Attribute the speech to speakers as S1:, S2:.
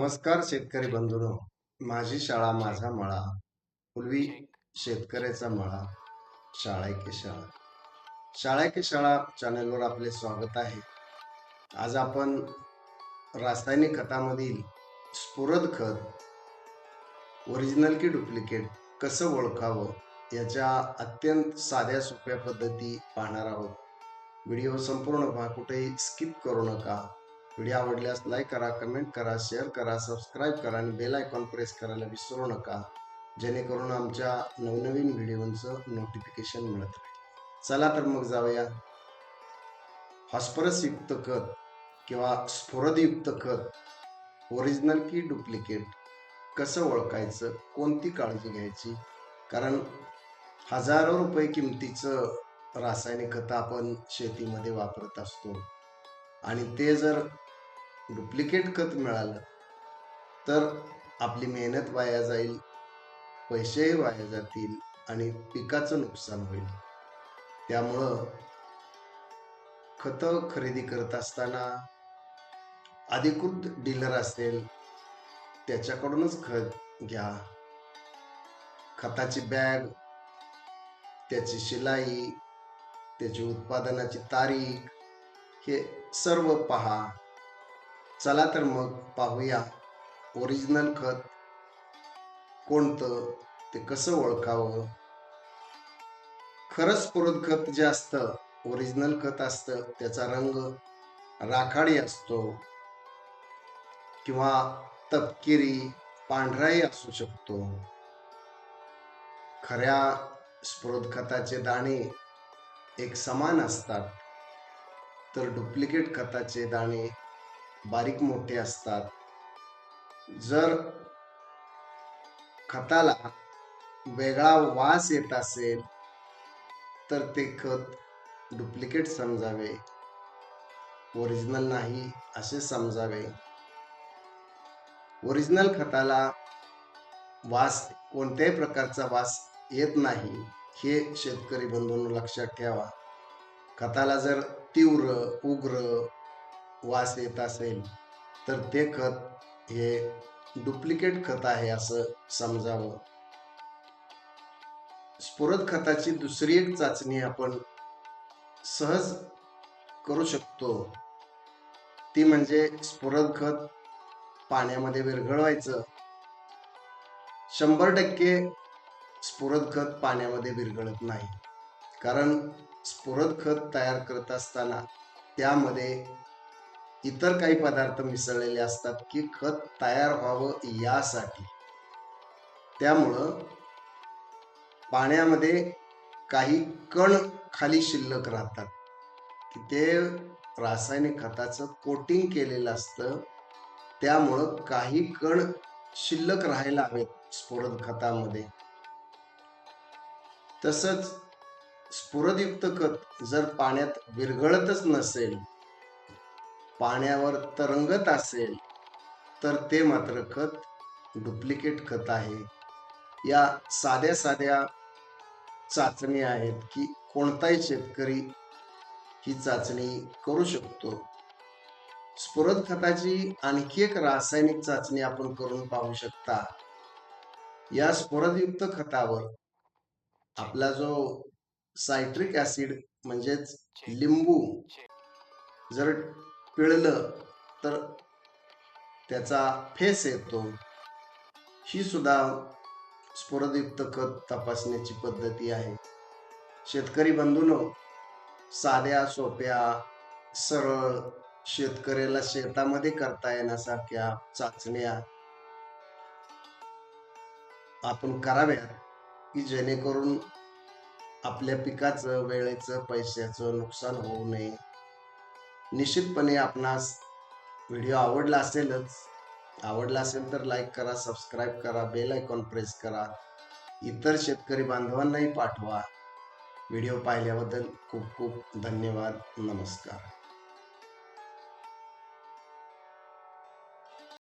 S1: नमस्कार शेतकरी बंधुनो. माझी शाळा माझा मळा. पूर्वी शेतकऱ्याचा मळा शाळा की शाळा शाळा की शाळा चॅनलवर आपले स्वागत आहे. आज आपण रासायनिक खतामधील स्फुरद खत ओरिजिनल की डुप्लिकेट कसं ओळखावं याच्या अत्यंत साध्या सोप्या पद्धती पाहणार आहोत. व्हिडिओ संपूर्ण पहा कुठेही स्किप करू नका. व्हिडिओ आवडल्यास लाईक करा कमेंट करा शेअर करा सबस्क्राईब करा आणि बेल आयकॉन प्रेस करायला विसरू नका जेणेकरून आमच्या नवनवीन व्हिडिओंचं नोटिफिकेशन मिळत राहील. चला तर मग जाऊया. फॉस्फरसयुक्त खत किंवा स्फुरदयुक्त खत ओरिजिनल की डुप्लिकेट कसं ओळखायचं कोणती काळजी घ्यायची? कारण हजारो रुपये किमतीचं रासायनिक खतं आपण शेतीमध्ये वापरत असतो. आणि ते जर डुप्लिकेट खत मिळालं तर आपली मेहनत वाया जाईल पैसेही वाया जातील आणि पिकाचं नुकसान होईल. त्यामुळं खतं खरेदी करत असताना अधिकृत डीलर असेल त्याच्याकडूनच खत घ्या. खताची बॅग त्याची शिलाई त्याची उत्पादनाची तारीख हे सर्व पहा. चला तर मग पाहूया ओरिजिनल खत कोणतं ते कसं ओळखावं? खरंच पुरत खत जे असतं ओरिजिनल खत असतं त्याचा रंग राखाडी असतो. किंवा तपकिरी पांढराही असू शकतो. खऱ्या स्फुरद खताचे दाणे एक समान असतात. तर डुप्लिकेट खताचे दाणे बारीक मोठे असतात. जर खताला वेगळा वास येत असेल तर ते खत डुप्लिकेट समजावे. ओरिजिनल नाही असे समजावे. ओरिजिनल खताला वास कोणत्याही प्रकारचा वास येत नाही हे शेतकरी बंधूंनो लक्षात ठेवा. खताला जर तीव्र उग्र वास येत असेल तर ते खत हे डुप्लिकेट खत आहे असं समजावं. स्फुरद खताची दुसरी एक चाचणी आपण सहज करू शकतो. ती म्हणजे स्फुरद खत पाण्यामध्ये विरघळवायचं. शंभर टक्के स्फुरद खत पाण्यामध्ये विरघळत नाही. कारण स्फुरद खत तयार करत असताना त्यामध्ये इतर काही पदार्थ मिसळलेले असतात की खत तयार व्हावं यासाठी. त्यामुळं पाण्यामध्ये काही कण खाली शिल्लक राहतात. की ते रासायनिक खताचं कोटिंग केलेलं असतं. त्यामुळं काही कण शिल्लक राहायला हवेत स्फुरद खतामध्ये. तसंच स्फुरदयुक्त खत जर पाण्यात विरघळतच नसेल पाण्यावर तरंगत असेल तर ते मात्र खत डुप्लिकेट खत आहे. या साध्या साध्या चाचणी आहेत की कोणताही शेतकरी ही चाचणी करू शकतो. स्फुरद खताची आणखी एक रासायनिक चाचणी आपण करून पाहू शकता. या स्फुरदयुक्त खतावर आपला जो सायट्रिक ऍसिड म्हणजेच लिंबू जर पिळलं तर त्याचा फेस येतो. ही सुद्धा स्फुरदयुक्त खत तपासण्याची पद्धती आहे. शेतकरी बंधूनो साध्या सोप्या सरळ शेतकऱ्याला शेतामध्ये करता येण्यासारख्या चाचण्या आपण कराव्या की जेणेकरून आपल्या पिकाचं वेळेचं पैशाचं नुकसान होऊ नये. निश्चितपणे आपणास व्हिडिओ आवडला असेलच. आवडला असेल तर लाईक करा सबस्क्राईब करा बेल आयकॉन प्रेस करा. इतर शेतकरी बांधवांनाही पाठवा. व्हिडिओ पाहिल्याबद्दल खूप खूप धन्यवाद. नमस्कार.